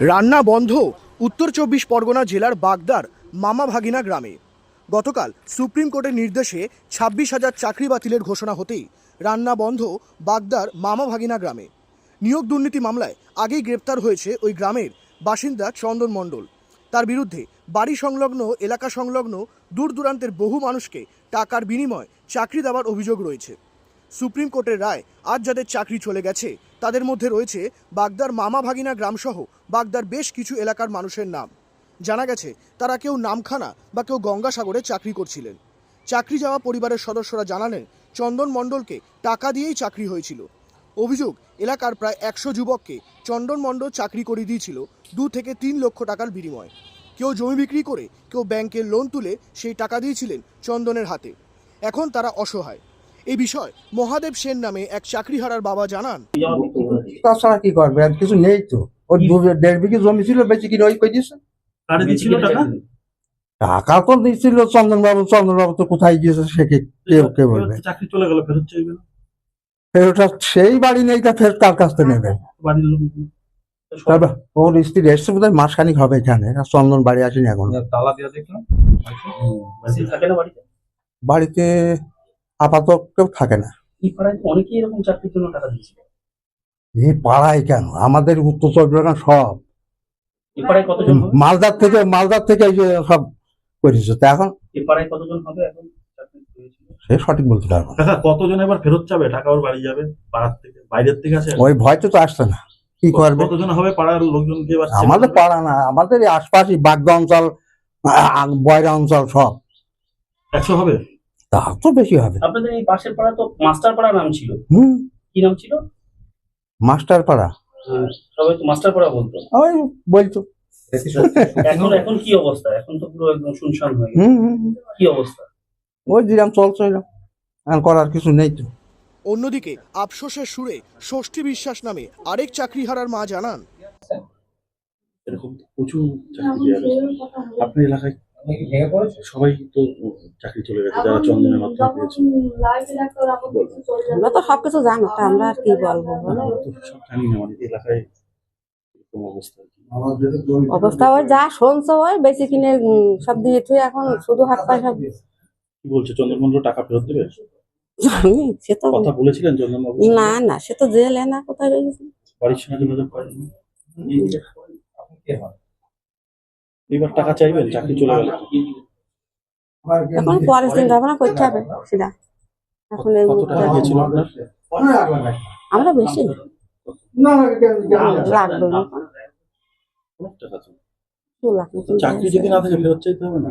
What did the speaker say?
রান্না বন্ধ, উত্তর চব্বিশ পরগনা জেলার বাগদার মামা ভাগিনা গ্রামে। গতকাল সুপ্রিম কোর্টের নির্দেশে ছাব্বিশ হাজার চাকরি বাতিলের ঘোষণা হতেই রান্না বন্ধ বাগদার মামা ভাগিনা গ্রামে। নিয়োগ দুর্নীতি মামলায় আগেই গ্রেপ্তার হয়েছে ওই গ্রামের বাসিন্দা চন্দন মণ্ডল। তার বিরুদ্ধে বাড়ি সংলগ্ন, এলাকা সংলগ্ন, দূর দূরান্তের বহু মানুষকে টাকার বিনিময়ে চাকরি দেওয়ার অভিযোগ রয়েছে। সুপ্রিম কোর্টের রায় আজ যাদের চাকরি চলে গেছে তাদের মধ্যে রয়েছে বাগদার মামা ভাগিনা গ্রামসহ বাগদার বেশ কিছু এলাকার মানুষের নাম। জানা গেছে, তারা কেউ নামখানা বা কেউ গঙ্গাসাগরে চাকরি করছিলেন। চাকরি যাওয়া পরিবারের সদস্যরা জানালেন, চন্দন মণ্ডলকে টাকা দিয়েই চাকরি হয়েছিল। অভিযোগ, এলাকার প্রায় একশো যুবককে চন্দন মণ্ডল চাকরি করে দিয়েছিল দু থেকে তিন লক্ষ টাকার বিনিময়ে। কেউ জমি বিক্রি করে, কেউ ব্যাংকের লোন তুলে সেই টাকা দিয়েছিলেন চন্দনের হাতে। এখন তারা অসহায়। এই বিষয় মহাদেব সেন নামে এক চাকরিহারার বাবা জানান। তাছাড়া কি করবে? আর কিছু নেই তো। ওর দেড় বিঘে জমি ছিল বেশি কিনে ওই কই দিয়েছে? টাকা? টাকা তো দিচ্ছিল চন্দন বাবু চন্দন বাবু তো কোথায় গিয়েছে সে কে কে কে বলবে? চাকরি চলে গেল ফেরত চাইবে না। ফের ওটা সেই বাড়ি নেই তা ফের কার কাছ থেকে নেবে? বাড়ির লোক। তারপর ওর স্ত্রী এসছে বোধ হয় মাসখানিক হবে এখানে। আর চন্দন বাড়ি আসেনি এখন। তালা দিয়ে দেখলাম। না বাড়িতে বাড়িতে আপাতত কেউ থাকে না। এই পাড়ায় অনেকেই এরকম চাকরির জন্য টাকা দিচ্ছে এই পাড়ায় কেন? আমাদের উত্তর চব্বিশ পরগনা সব। এই পাড়ায় কতজন হবে? মালদার থেকে মালদার থেকে এই যে সব করেছে। তা এখন এই পাড়ায় কতজন হবে এখন চাকরি পেয়েছিল? সে সঠিক বলতে পারব না। কাকা কতজন এবার ফেরত যাবে টাকা ওর বাড়ি যাবে পাড়ার থেকে বাইরের থেকে আসে ওই ভয়তে তো আসছে না। কি করবে? কতজন হবে পাড়ার লোকজনকে এবার আমাদের পাড়া না আমাদের এই আশপাশে বাগদা অঞ্চল আ- বয়রা অঞ্চল সব। একশো হবে? তা তো বেশি হবে। আপনাদের এই পাশের পাড়া তো মাস্টার পাড়া নাম ছিল। হুম। কি নাম ছিল? মাস্টার পাড়া। সবাই তো মাস্টার পাড়া বলতো। ওই বলতো। এখন এখন কি অবস্থা? এখন তো পুরো একদম শুনশান হয়ে হুম হুম, হুম। কি অবস্থা? ওই যেরকম চলছে। এখন করার কিছু নেই তো। অন্যদিকে আফসোসের সুরে ষষ্ঠী বিশ্বাস নামে আরেক চাকরিহারার মা জানান। এরকম প্রচুর চাকরি আপনার এলাকায় সবাই তো চাকরি চলে গেছে যারা চন্দনের মাধ্যমে পেয়েছে আমরা তো সবকিছু জানো তা আমরা আর কি বলব সব জানি না আমাদের এলাকায় এরকম অবস্থা আর কি। অবস্থা ওই যা শুনছো ওই বেশি কিনে সব দিয়ে তুই এখন শুধু হাত কি বলছে টাকা ফেরত দেবে? জানি সে তো কথা বলেছিলেন না না সে তো জেলে না কোথায় রয়েছে বাড়ির সঙ্গে যোগাযোগ করেননি? এবার টাকা চাইবেন চাকরি চলে গেল। এখন পরে চিন্তা ভাবনা করতে হবে সেটা। এখন এই কত টাকা মুহূর্তে দিয়েছিল আপনার? আমরা বেশি। না লাখ মতন চাকরি যদি না থাকে ফেরত চাইতে হবে না।